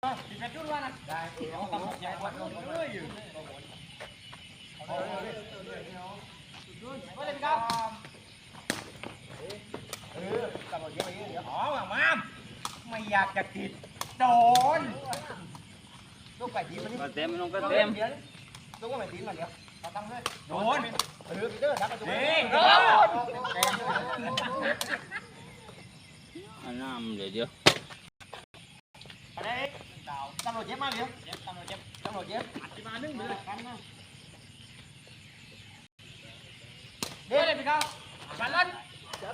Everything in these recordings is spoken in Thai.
ได้เอาใหญ่กว่าเลยอยู่ก็เลยพี่ครับเออกำลังเยอะไปเยอะอ๋อมามาไม่อยากจะติดโดนลูกไก่ตีมันนี่ก็เต็มน้องก็เต็มลูกก็ไม่ตีมันเดียวเอาตั้งเลยโดนเออพี่เด้อทักระตุ้นโดนอันน้ำเดี๋ยวเดี๋ยว ตำรวจเย็บมาเดียวตำรวจเย็บตำรวจเย็บ ที่มานึ่งเลยกันนะเดี๋ยวเลยพี่ครับมาลั่น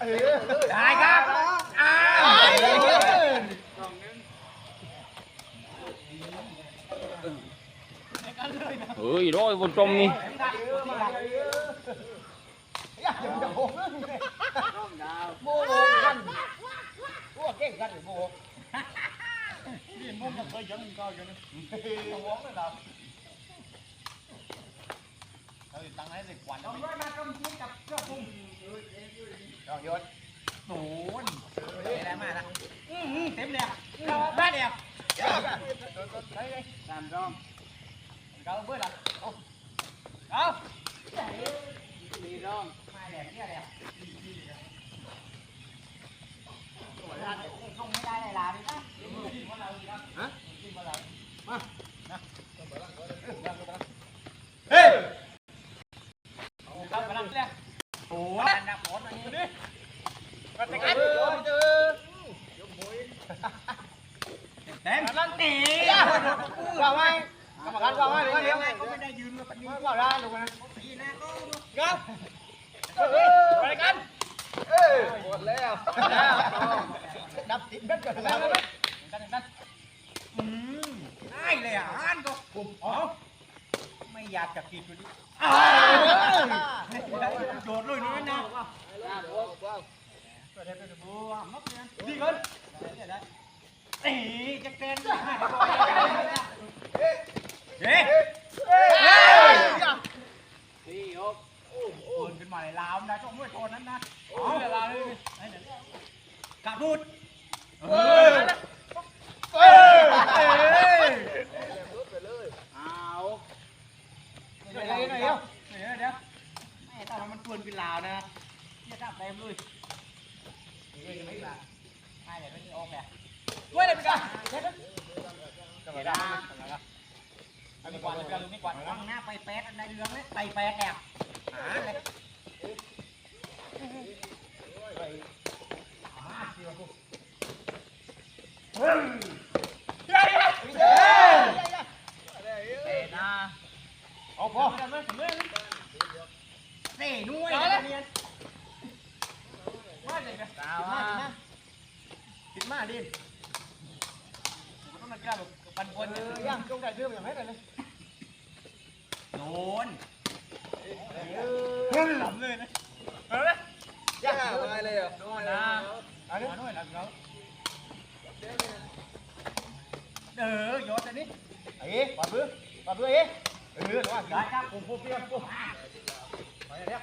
เออ ได้ครับอ้าว เฮ้ยร้อยบนตรงนี่ อยากจะโบกโบกกันโบกเก่งกันโบก นี่มุ้งยังเคยยังก็ยัง โบกเลยเรา เราตั้งให้เลยกวนต้องร้อยมากำชิ้นกับเจ้าพุ่ง ลองโยน โดนอะไรม cái muốn là phải dẫn cho nó không uống nữa đâu thôi tăng hết thì quản ông nói ba công chiến cặp cho cùng rồi vô đốn để làm mà đó tiếp đẹp ba đẹp làm rong câu bữa là câu đi rong mai đẹp kia đẹp เข้ามาลังเลยโอ้ยนักบอลอันนี้ดิก็จะกันเจอเต็มลังตีว่าไงกรรมการว่าไงหรือว่าเลี้ยงก็ไม่ได้ยืนมาปันนี้ว่าได้ลูกนะตีนะก็ดูครับไปกันเออหมดแล้วดับติดเบ็ดกันแล้วกันกันอืมง่ายเลยอะอ่านก็ปุ่มอ๋อไม่อยากจะกินตัวนี้ เออเออ เอา เดี๋ยวเดี๋ยวเดี๋ยวเดี๋ยวเดี๋ยวไม่ต้องมันปืนขึ้นลาวนะเนี่ยจับเต็มเลยไม่เดี๋ยวไม่ออกแกด้วยเลยพี่กันเดี๋ยวเดี๋ยวอันนี้กวาดเลยพี่กันลุงนี่กวาดตั้งหน้าไปแป๊ดอันใดเรื่องเลยไปแป๊ดแอบหาเลย เอาพอนี่นุ่ยเรียนว่าเลยนะตาวมาติดมาดิต้องมันกล้าแบบปันปนเออย่างจงใจเชื่อมอย่างไรเลยโดนเออหลับเลยนะเออย่างอะไรเลยอะโดนนะอันนี้หน่อยนะเขา เออยศอันนี้เอ๊ะปาเบื่อปาเบื่อเอ๊ะเออว่าได้ครับผมพูดเพียงปุ๊บไปเดี๋ยว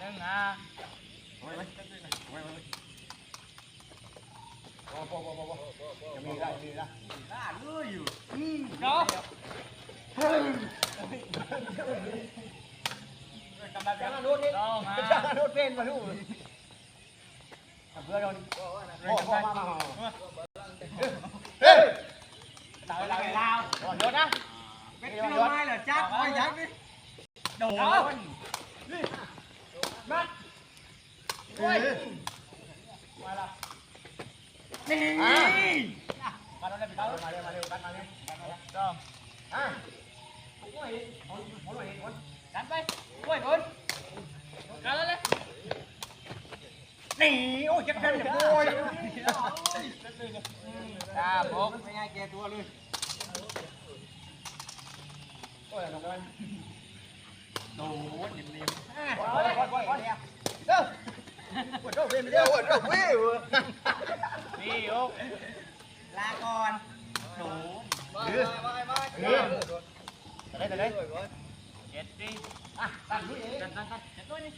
นึงอะโอ้ยพอพอพอพอจะมีได้มีได้น่าเลื่อยอยู่อืมเนาะกำลังจ้าจะงโน้ตนี่ต้องมาจ้างโน้ตเป็นมาดูเบื่อเราพ่อพ่อมามาเฮ้ยต่อยเราลาวก่อนโยนนะเป็นเรื่องไม่เหรอจ้าคอยยักษ์นี่โดนนี่มาโอ้ยมาละ vừa rồi Ồ, mà mà mà Ê Đợi lại lao Rồi vô đó Cái kilo mai là chát quay giác đi Đồ đó Đi Bắt Quay Quay là Đi Bắt nó lên bị tao Bắt nó lên Bắt nó lên Bắt nó lên Rồi À Mỗi người Mỗi người Đánh với นี่โอ้ยจะกันเนี่ยโอ้ยตาบกไม่ง่ายแกตัวเลย โอ้ยน้องกัน โดนเนียน โอ้ยโอ้ยโอ้ยโอ้ยเด้อปวดโรคเวรไม่ได้ปวดโรคเวร นี่โอ้ลาก่อนโดน เออเออได้ได้ได้ เจ็ดดิ อ่ะตั้งด้วย กันกันกันเจ็ดด้วยนี่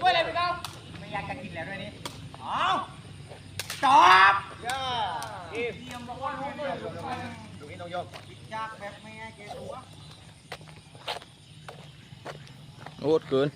Ôi, lên được không? Mày ăn cả thịt lẻ rồi đi. Không. ตบเยอ้ดยอดเกิน